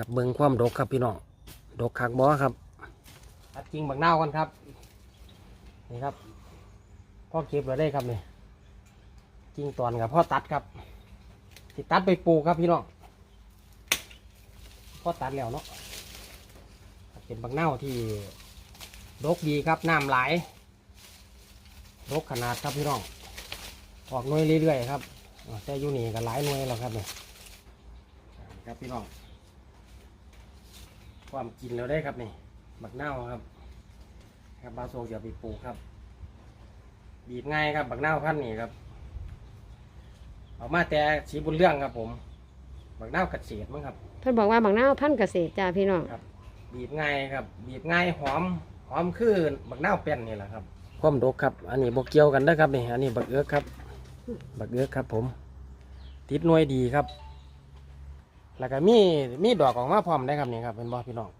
กับเบิงความดกครับพี่น้องดกคักบอครับตัดกิ่งบักนากันครับนี่ครับพ่อเก็บไว้ได้ครับนี่กิ่งตอนกับพ่อตัดครับสิตัดไปปลูกครับพี่น้องพ่อตัดแล้วเนาะเป็นบักนาที่ดกดีครับน้ำไหลายดกขนาดครับพี่น้องออกหน่วยเรื่อยๆครับแต่อยู่นี่ก็หลายหน่วยแล้วครับเนี่ยครับพี่น้อง ความกินเราได้ครับนี่บักเน่าวครับ ครับบาโซเสียไปปลูกครับ บีบง่ายครับบักเน่าวพันธุ์นี่ครับเอามาแต่สีบุญเรื่องครับ ผมบักเน่าวเกษตรมั้งครับ เพิ่นบอกว่าบางนาวพันธุ์เกษตรจ้าพี่น้องครับบีบง่ายครับ บีบง่ายหอมหอมคือบักเน่าวเป็นนี่แหละครับความดกครับ อันนี้บกเกี่ยวกันนะครับนี่อันนี้บักเอื้อกครับ บักเอื้อกครับ ผม ติดหน่วยดีครับ แล้วก็มีมีดอกออกมาพร้อมได้ครับนี่ครับเป็นบอพี่น้อง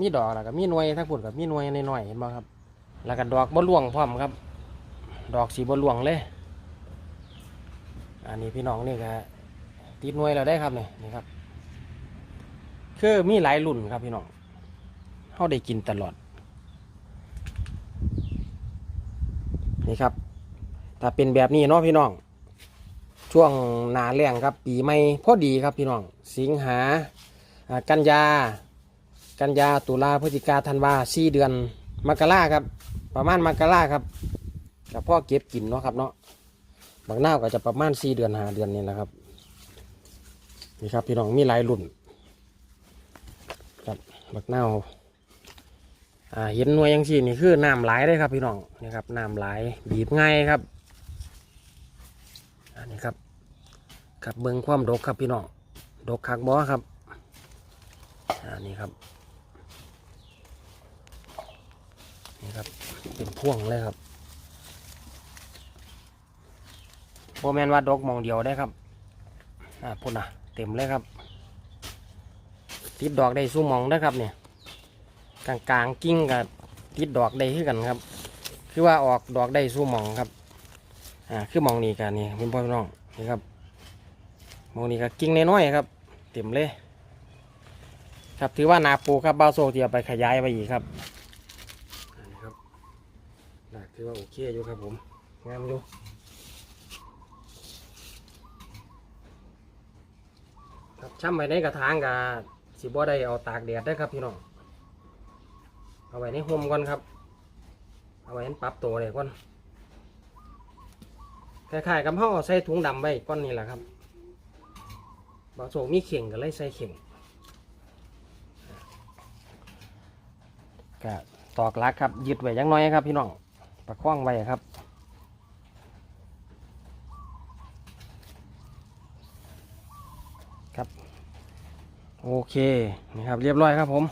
มีดอกแล้วก็มีหน่วยทั้งปุ่นกับมีหน่วยน้อยๆเห็นบ่ครับ แล้วก็ดอกบ่ล่วงพร้อมครับ ดอกสีบ่ล่วงเลย อันนี้พี่น้องนี่ก็ติดหน่วยแล้วได้ครับนี่นี่ครับ คือมีหลายรุ่นครับพี่น้องเขาได้กินตลอดนี่ครับถ้าเป็นแบบนี้เนาะพี่น้อง ช่วงหนาแรงครับ ปีใหม่พอดีครับพี่น้อง สิงหากันยา กันยาตุลาพฤศจิกาธันวาสี่เดือนมกราครับ ประมาณมกราครับกับพ่อเก็บกินเนาะครับเนาะบางหน้าก็จะประมาณสี่เดือนหาเดือนนี่แหละครับนี่ครับ พี่น้องมีหลายรุ่นครับบักนาอ่าเห็นหน่วยยังสี่นี่คือน้ำไหลายได้ครับพี่น้องนี่ครับน้ำไหลายบีบง่ายครับอันนี้ครับ ครับเบิ้งความดกครับพี่น้องดกคักบอครับอันนี้ครับนี่ครับเป็นพ่วงเลยครับโบแมนว่าดอกมองเดียวได้ครับอ่าพุ่นอะเต็มเลยครับติดดอกได้สู้มองได้ครับเนี่ยกลางกลางกิ้งกับติดดอกได้คือกันครับ คือว่าออกดอกได้สู้มองครับอ่าคือมองนี้กันนี่เป็นพ่อพี่น้องนี่ครับ มองนี้ก็กิ้งน้อยๆครับ เต็มเลย ครับถือว่านาปูครับบ้าโซที่เอาไปขยายไปอีกครับนี่ครับหนักถือว่าโอเคอยู่ครับผมงามอยู่ครับช่ำไว้ในกระถางกับสิบ่ได้เอาตากแดดได้ครับพี่น้องเอาไว้ในห่มก่อนครับ เอาไว้ให้ปรับตัวเลยก่อนคล้ายๆกับห่อใส่ถุงดำไว้ก้อนนี่แหละครับ บางโศกมีเข่งก็เลยใส่เข่งก็ตอกลักครับยึดไว้ยังน้อยครับ พี่น้องประคองไว้ครับครับ โอเคนี่ครับเรียบร้อยครับผม